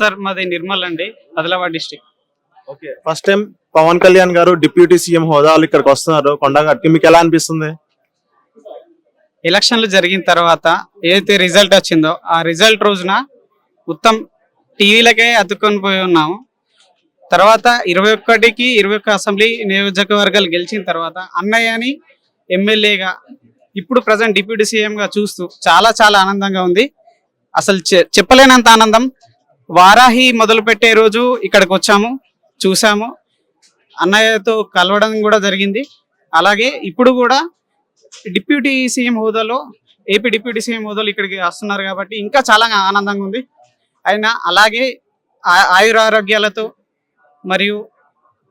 Sir మాది నిర్మల్ అండి Adilabad district. Okay. First time Pawan Kalyan గారు డిప్యూటీ సీఎం హోదాలు ఇక్కడికి వస్తున్నారు కొండగట్టుకి మీకు ఎలా అనిపిస్తుంది? ఎలక్షన్లు జరిగిన తర్వాత ఏదైతే రిజల్ట్ వచ్చిందో ఆ రిజల్ట్ రోజున మొత్తం టీవీలకే అతుక్కొని పోయి ఉన్నాము. తర్వాత ఇరవై ఒక్కటికి ఇరవై ఒక్క అసెంబ్లీ నియోజకవర్గాలు గెలిచిన తర్వాత అన్నయ్యని ఎమ్మెల్యేగా ఇప్పుడు ప్రజెంట్ డిప్యూటీ సీఎంగా చూస్తూ చాలా చాలా ఆనందంగా ఉంది. అసలు చె- చెప్పలేనంత ఆనందం వారాహి మొదలు పెట్టే రోజు ఇక్కడికి వచ్చాము చూసాము అన్నయ్యతో కలవడం కూడా జరిగింది. అలాగే ఇప్పుడు కూడా డిప్యూటీ సీఎం హోదాలో ఏపీ డిప్యూటీ సీఎం హోదాలో ఇక్కడికి వస్తున్నారు కాబట్టి ఇంకా చాలా ఆనందంగా ఉంది. అయినా అలాగే ఆ- ఆయురారోగ్యాలతో మరియు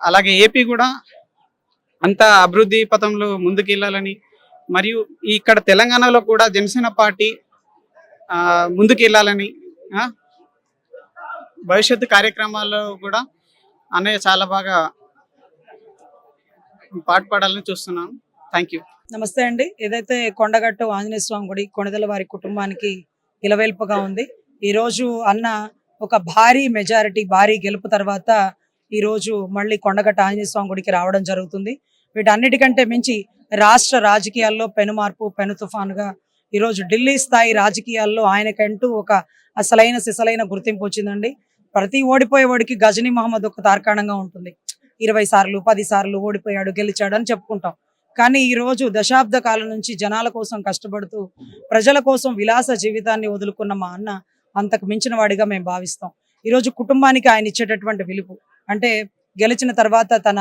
అలాగే ఏపీ కూడా అంత అభివృద్ధి పథంలో ముందుకెళ్ళాలని మరియు ఇక్కడ తెలంగాణలో కూడా జనసేన పార్టీ ముందుకెళ్ళాలని ముందుకు వెళ్ళాలని భవిష్యత్తు కార్యక్రమాల్లో కూడా అన్నయ్య చాలా బాగా పాటుపడాలని చూస్తున్నాను. థ్యాంక్ యూ నమస్తే అండి. ఏదైతే కొండగట్టు ఆంజనేయ స్వామి గుడి కొణిదల వారి కుటుంబానికి ఇలవేల్పుగా ఉంది ఈ రోజు అన్న ఒక భారీ మెజారిటీ భారీ గెలుపు తర్వాత ఈ రోజు మళ్ళీ కొండగట్టు ఆంజనేయ స్వామి గుడికి రావడం జరుగుతుంది. వీటన్నిటికంటే మించి రాష్ట్ర రాజకీయాల్లో పెను మార్పు పెను తుఫానుగా ఈరోజు ఢిల్లీ స్థాయి రాజకీయాల్లో ఆయనకంటూ ఒక అసలైన సిసలైన గుర్తింపు వచ్చిందండి. ప్రతి ఓడిపోయేవాడికి గజనీ మహమ్మద్ ఒక తార్కాణంగా ఉంటుంది. ఇరవై సార్లు పది సార్లు ఓడిపోయాడు గెలిచాడు అని చెప్పుకుంటాం. కానీ ఈ రోజు దశాబ్ద కాలం నుంచి జనాల కోసం కష్టపడుతూ ప్రజల కోసం విలాస జీవితాన్ని వదులుకున్న మా అన్న అంతకు మించిన వాడిగా మేము భావిస్తాం. ఈ రోజు కుటుంబానికి ఆయన ఇచ్చేటటువంటి పిలుపు అంటే గెలిచిన తర్వాత తన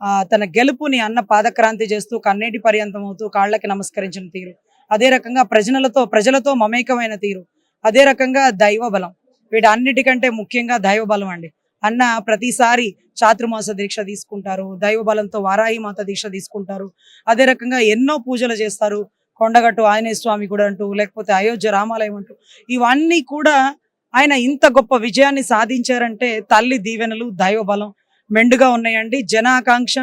ఆ, తన గెలుపుని అన్న పాదక్రాంతి చేస్తూ కన్నీటి పర్యంతం అవుతూ కాళ్ళకి నమస్కరించిన తీరు. అదే రకంగా ప్రజలతో ప్రజలతో మమేకమైన తీరు. అదే రకంగా దైవ బలం వీటన్నిటికంటే ముఖ్యంగా దైవ బలం అండి. అన్న ప్రతిసారి చాతుర్మాస దీక్ష తీసుకుంటారు దైవ బలంతో వారాహి మాత దీక్ష తీసుకుంటారు. అదే రకంగా ఎన్నో పూజలు చేస్తారు. కొండగట్టు ఆంజనేయ స్వామి కూడా అంటూ లేకపోతే అయోధ్య రామాలయం అంటూ. ఇవన్నీ కూడా ఆయన ఇంత గొప్ప విజయాన్ని సాధించారంటే తల్లి దీవెనలు దైవ బలం మెండుగా ఉన్నాయండి. జనాకాంక్ష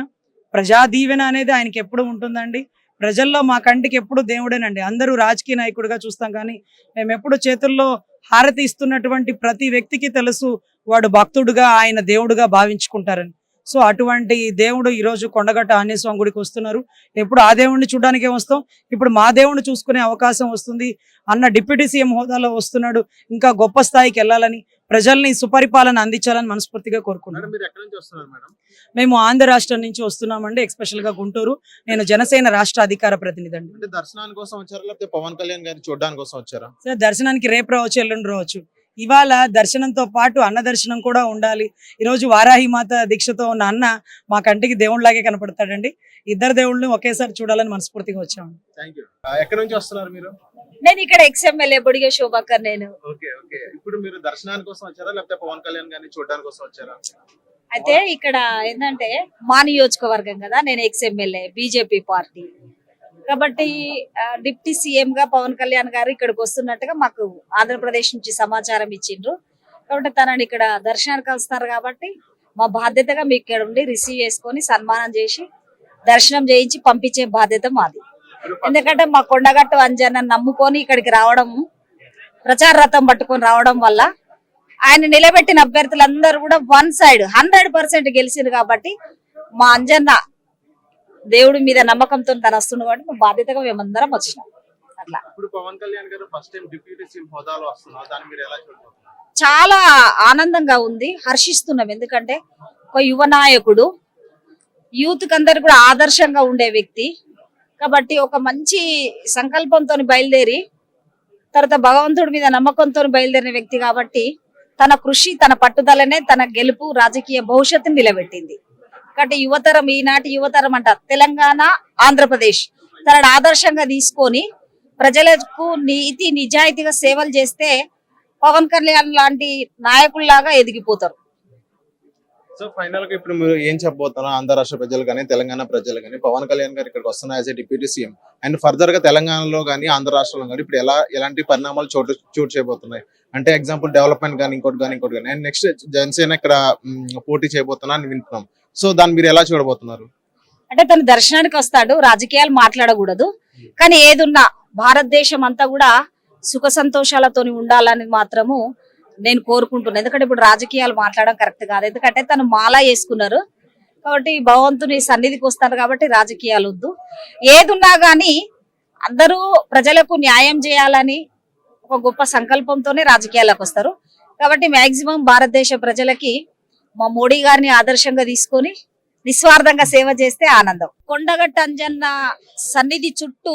ప్రజా దీవెన అనేది ఆయనకి ఎప్పుడు ఉంటుందండి. ప్రజల్లో మా కంటికి ఎప్పుడు దేవుడేనండి. అందరూ రాజకీయ నాయకుడిగా చూస్తాం కానీ మేము ఎప్పుడు చేతుల్లో హారతి ఇస్తున్నటువంటి ప్రతి వ్యక్తికి తెలుసు వాడు భక్తుడుగా ఆయన దేవుడుగా భావించుకుంటారని. సో అటువంటి దేవుడు ఈ రోజు కొండగట్ట ఆంజనేయ స్వామి గుడికి వస్తున్నారు. ఎప్పుడు ఆ దేవుడిని చూడడానికే వస్తాం. ఇప్పుడు మా దేవుడిని చూసుకునే అవకాశం వస్తుంది. అన్న డిప్యూటీ సీఎం హోదాలో వస్తున్నాడు. ఇంకా గొప్ప స్థాయికి వెళ్ళాలని ప్రజల్ని సుపరిపాలన అందించాలని మనస్ఫూర్తిగా కోరుకుంటున్నాను మీరు ఎక్కడి నుంచి వస్తున్నారు మేడం? మేము ఆంధ్ర రాష్ట్రం నుంచి వస్తున్నామండి ఎక్స్పెషల్గా గుంటూరు. నేను జనసేన రాష్ట్ర అధికార ప్రతినిధి అండి దర్శనానికి కోసం వచ్చారా? లేకపోతే పవన్ కళ్యాణ్ గారిని చూడడానికి కోసం వచ్చారా? సార్ దర్శనానికి రేపు రావచ్చు ఎల్లుండి రావచ్చు. ఇవాళ దర్శనంతో పాటు అన్న దర్శనం కూడా ఉండాలి. ఈరోజు వారాహి మాత దీక్షతో ఉన్న అన్న మా కంటికి దేవుళ్ళలాగే కనపడతాడండి. ఇద్దరు దేవుళ్ళని ఒకేసారి చూడాలని మనస్ఫూర్తిగా వచ్చాము ఎక్కడి నుంచి వస్తున్నారు మీరు? నేను ఇక్కడ ఎక్స్ఎంఎల్ఏ బొడిగ శోభాకర్ నేను. Okay okay. ఇప్పుడు మీరు దర్శనానికి కోసం వచ్చారా? లేకపోతే పవన్ కళ్యాణ్ గారిని చూడడానికి కోసం వచ్చారా? అయితే ఇక్కడ ఏంటంటే మా నియోజకవర్గం కదా నేను ఎక్స్ఎంఎల్ఏ బీజేపీ పార్టీ. కాబట్టి డిప్టీ డిప్యూటీ సీఎం గా పవన్ కళ్యాణ్ గారు ఇక్కడికి వస్తున్నట్టుగా మాకు ఆంధ్రప్రదేశ్ నుంచి సమాచారం ఇచ్చిండ్రు. కాబట్టి తనని ఇక్కడ దర్శనానికి వస్తారు కాబట్టి మా బాధ్యతగా మీకు ఇక్కడ ఉండి రిసీవ్ చేసుకొని సన్మానం చేసి దర్శనం చేయించి పంపించే బాధ్యత మాది. ఎందుకంటే మా కొండగట్టు అంజన్న నమ్ముకొని ఇక్కడికి రావడం ప్రచార రథం పట్టుకొని రావడం వల్ల ఆయన నిలబెట్టిన అభ్యర్థులందరూ కూడా వన్ సైడ్ హండ్రెడ్ పర్సెంట్ గెలిచింది కాబట్టి మా అంజన్న దేవుడి మీద నమ్మకంతో తను వస్తుంది కాబట్టి మా బాధ్యతగా మేమందరం వచ్చినాం. అట్లా. ఇప్పుడు పవన్ కళ్యాణ్ గారు ఫస్ట్ టైం డిప్యూటీ సీఎం హోదాలో వస్తున్నారు. దాన్ని మీరు ఎలా చూడబోతున్నారు? చాలా ఆనందంగా ఉంది హర్షిస్తున్నాం. ఎందుకంటే ఒక యువ నాయకుడు యూత్ అందరు కూడా ఆదర్శంగా ఉండే వ్యక్తి. కాబట్టి ఒక మంచి సంకల్పంతో బయలుదేరి తర్వాత భగవంతుడి మీద నమ్మకంతో బయలుదేరిన వ్యక్తి కాబట్టి తన కృషి తన పట్టుదలనే తన గెలుపు రాజకీయ భవిష్యత్తుని నిలబెట్టింది. కాబట్టి యువతరం ఈనాటి యువతరం అంట తెలంగాణ ఆంధ్రప్రదేశ్. తనను ఆదర్శంగా తీసుకొని ప్రజలకు నీతి నిజాయితీగా సేవలు చేస్తే పవన్ కళ్యాణ్ లాంటి నాయకుల్లాగా ఎదిగిపోతారు. సో ఫైనల్గా ఇప్పుడు మీరు ఏం చెప్పబోతున్నారు? ఆంధ్ర రాష్ట్ర ప్రజలు కానీ తెలంగాణ ప్రజలు కానీ పవన్ కళ్యాణ్ గారు ఇక్కడికి వస్తున్నారు as a deputy CM and ఫర్దర్గా తెలంగాణలో కానీ ఆంధ్ర రాష్ట్రంలో కానీ ఇప్పుడు ఎలా ఎలాంటి పరిణామాలు చోటు చోటు చేయబోతున్నాయి? అంటే ఎగ్జాంపుల్ డెవలప్మెంట్ కానీ ఇంకోటి కానీ ఇంకోటి కానీ. అండ్ నెక్స్ట్ జనసేన ఇక్కడ పోటీ చేయబోతున్నా అని వింటున్నాం. సో దాన్ని మీరు ఎలా చూడబోతున్నారు? అంటే తను దర్శనానికి వస్తాడు రాజకీయాలు మాట్లాడకూడదు. కానీ ఏదున్నా భారతదేశం అంతా కూడా సుఖ సంతోషాలతోని ఉండాలని మాత్రము నేను కోరుకుంటున్నాను ఎందుకంటే ఇప్పుడు రాజకీయాలు మాట్లాడడం కరెక్ట్ కాదు. ఎందుకంటే తను మాలా వేసుకున్నారు. కాబట్టి భగవంతుని సన్నిధికి వస్తారు కాబట్టి రాజకీయాలు వద్దు. ఏదున్నా కానీ అందరూ ప్రజలకు న్యాయం చేయాలని ఒక గొప్ప సంకల్పంతోనే రాజకీయాలకు వస్తారు. కాబట్టి మాక్సిమం భారతదేశ ప్రజలకి మా మోడీ గారిని ఆదర్శంగా తీసుకొని నిస్వార్థంగా సేవ చేస్తే ఆనందం. కొండగట్ట అంజన్న సన్నిధి చుట్టూ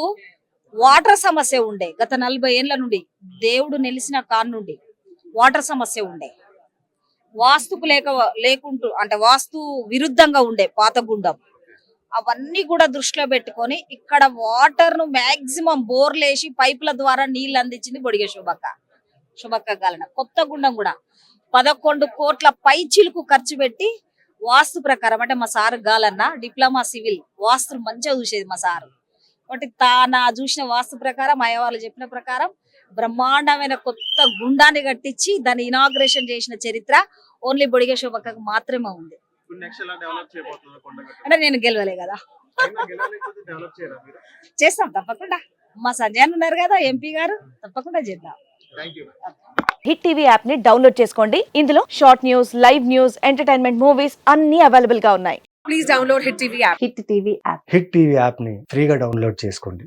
వాటర్ సమస్య ఉండే. గత నలభై ఏళ్ళ నుండి దేవుడు నెలిసిన కాన్ నుండి వాటర్ సమస్య ఉండే. వాస్తుకు లేక లేకుంటూ అంటే వాస్తు విరుద్ధంగా ఉండే పాత గుండం అవన్నీ కూడా దృష్టిలో పెట్టుకొని ఇక్కడ వాటర్ను మాక్సిమం బోర్లేసి పైపుల ద్వారా నీళ్ళు అందించింది బొడిగే శుభక్క. శుభక్క గాలన. కొత్త గుండం కూడా. పదకొండు కోట్ల పై చిలుకు ఖర్చు పెట్టి వాస్తు ప్రకారం అంటే మా సారు గాలన్న డిప్లొమా సివిల్ వాస్తు మంచిగా చూసేది మా సారు. కాబట్టి నా చూసిన వాస్తు ప్రకారం అయ్యవాళ్ళు చెప్పిన ప్రకారం బ్రహ్మాండమైన కొత్త గుండాన్ని కట్టించి దాన్ని ఇనాగ్రేషన్ చేసిన చరిత్ర ఓన్లీ బొడిగ శోభక్కకు మాత్రమే ఉంది. అంటే నేను గెలవలే కదా. డెవలప్ చేయరా మీరు? చేస్తాం తప్పకుండా. మా సంజయ్ ఉన్నారు కదా ఎంపీ గారు తప్పకుండా చేద్దాం. హిట్ టీవీ యాప్ని డౌన్లోడ్ చేసుకోండి. ఇందులో short news live news entertainment movies అన్ని అవైలబుల్గా ఉన్నాయి. Hit TV app hit TV యాప్ని ఫ్రీగా డౌన్లోడ్ చేసుకోండి.